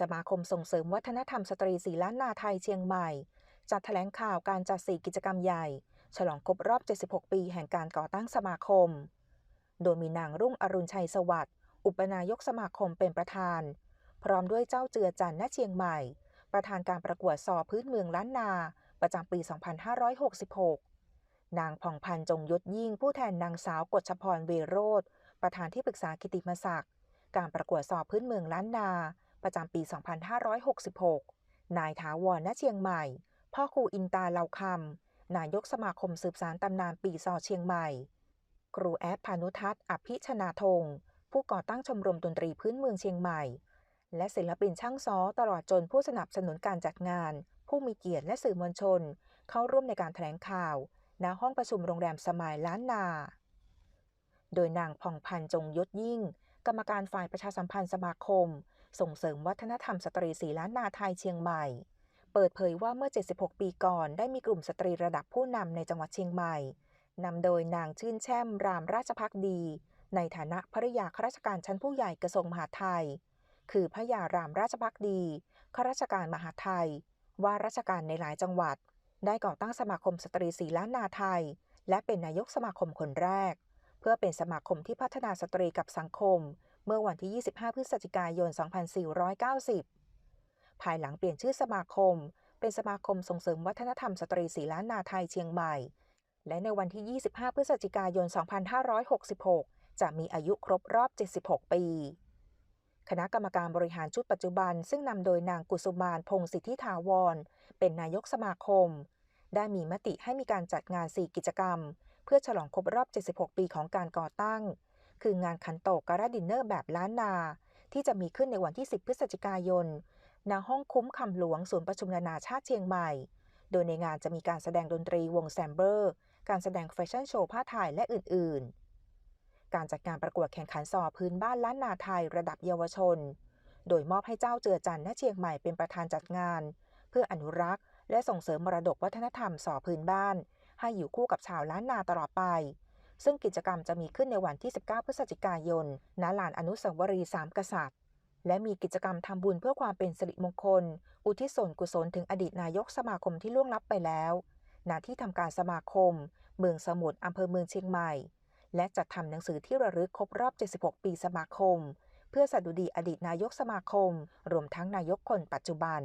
สมาคมส่งเสริมวัฒนธรรมสตรีสีล้านนาไทยเชียงใหม่ จัดแถลงข่าวการจัดสี่กิจกรรมใหญ่ ฉลองครบรอบ 76 ปีแห่งการก่อตั้งสมาคม โดยมีนางรุ่งอรุณชัยสวัสดิ์อุปนายกสมาคมเป็นประธาน พร้อมด้วยเจ้าเจือจันทร์ณเชียงใหม่ ประธานการประกวดซอพื้นเมืองล้านนา ประจำปี 2566 นางผ่องพันธ์จงยศยิ่งผู้แทนนางสาวกฎชพรเวโรธประธานที่ปรึกษากิติมศักดิ์การประกวดซอพื้นเมืองล้านนา ประจำปี 2566 นายถาวรณเชียงใหม่ พ่อครูอินตาเหลาคำ นายกสมาคมสืบสารตำนานปีซอเชียงใหม่ ครูแอดพานุทัศน์อภิชนาธง ผู้ก่อตั้งชมรมดนตรีพื้นเมืองเชียงใหม่ และศิลปินช่างซ้อตลอดจนผู้สนับสนุนการจัดงาน ผู้มีเกียรติและสื่อมวลชน เข้าร่วมในการแถลงข่าวณห้องประชุมโรงแรมสมายล้านนา โดยนางผ่องพันธ์จงยศยิ่ง กรรมการฝ่ายประชาสัมพันธ์สมาคม ส่งเสริมวัฒนธรรมสตรีสีล้านนาไทยเชียงใหม่ เปิดเผยว่าเมื่อ 76 ปีก่อนได้มีกลุ่มสตรีระดับผู้นำในจังหวัดเชียงใหม่นำโดยนางชื่นแช่มรามราชพักดี ในฐานะภริยาข้าราชการชั้นผู้ใหญ่กระทรวงมหาดไทย คือพระยารามราชพักดีข้าราชการมหาดไทย ว่าราชการในหลายจังหวัด ได้ก่อตั้งสมาคมสตรีสีล้านนาไทย และเป็นนายกสมาคมคนแรก เพื่อเป็นสมาคมที่พัฒนาสตรีกับสังคม เมื่อวันที่ 25 พฤศจิกายน 2490 ภายหลังเปลี่ยนชื่อสมาคม เป็นสมาคมส่งเสริมวัฒนธรรมสตรีสีล้านนาไทยเชียงใหม่ และในวันที่ 25 พฤศจิกายน 2566 จะมีอายุครบรอบ 76 ปี คณะกรรมการบริหารชุดปัจจุบัน ซึ่งนำโดยนางกุสุมานพงศิทธิถาวร เป็นนายกสมาคม ได้มีมติให้มีการจัดงาน 4 กิจกรรม เพื่อฉลองครบรอบ 76 ปีของการก่อตั้ง คืองานขันโตกการดินเนอร์แบบล้านนา ที่จะมีขึ้นในวันที่ 10 พฤศจิกายน ณ ห้องคุ้มคำหลวงศูนย์ประชุมนานาชาติเชียงใหม่ โดยในงานจะมีการแสดงดนตรีวงแซมเบอร์ การแสดงแฟชั่นโชว์ผ้าไทยและอื่น ๆ การจัดการประกวดแข่งขันสอพื้นบ้านล้านนาไทยระดับเยาวชน โดยมอบให้เจ้าเจือจันทร์ณเชียงใหม่เป็นประธานจัดงาน เพื่ออนุรักษ์ และส่งเสริมมรดกวัฒนธรรมสอพื้นบ้าน ให้อยู่คู่กับชาวล้านนาตลอดไป ซึ่งกิจกรรมจะมีขึ้นในวันที่ 19 พฤศจิกายน ณ ลานอนุสาวรีย์สามกษัตริย์ และมีกิจกรรมทำบุญเพื่อความเป็นสิริมงคล อุทิศส่วนกุศลถึงอดีตนายกสมาคมที่ล่วงลับไปแล้ว ณ ที่ทำการสมาคม เมืองสมุทรอำเภอเมืองเชียงใหม่ และจัดทำหนังสือที่ระลึกครบรอบ 76 ปีสมาคม เพื่อสดุดีอดีตนายกสมาคม รวมทั้งนายกคนปัจจุบัน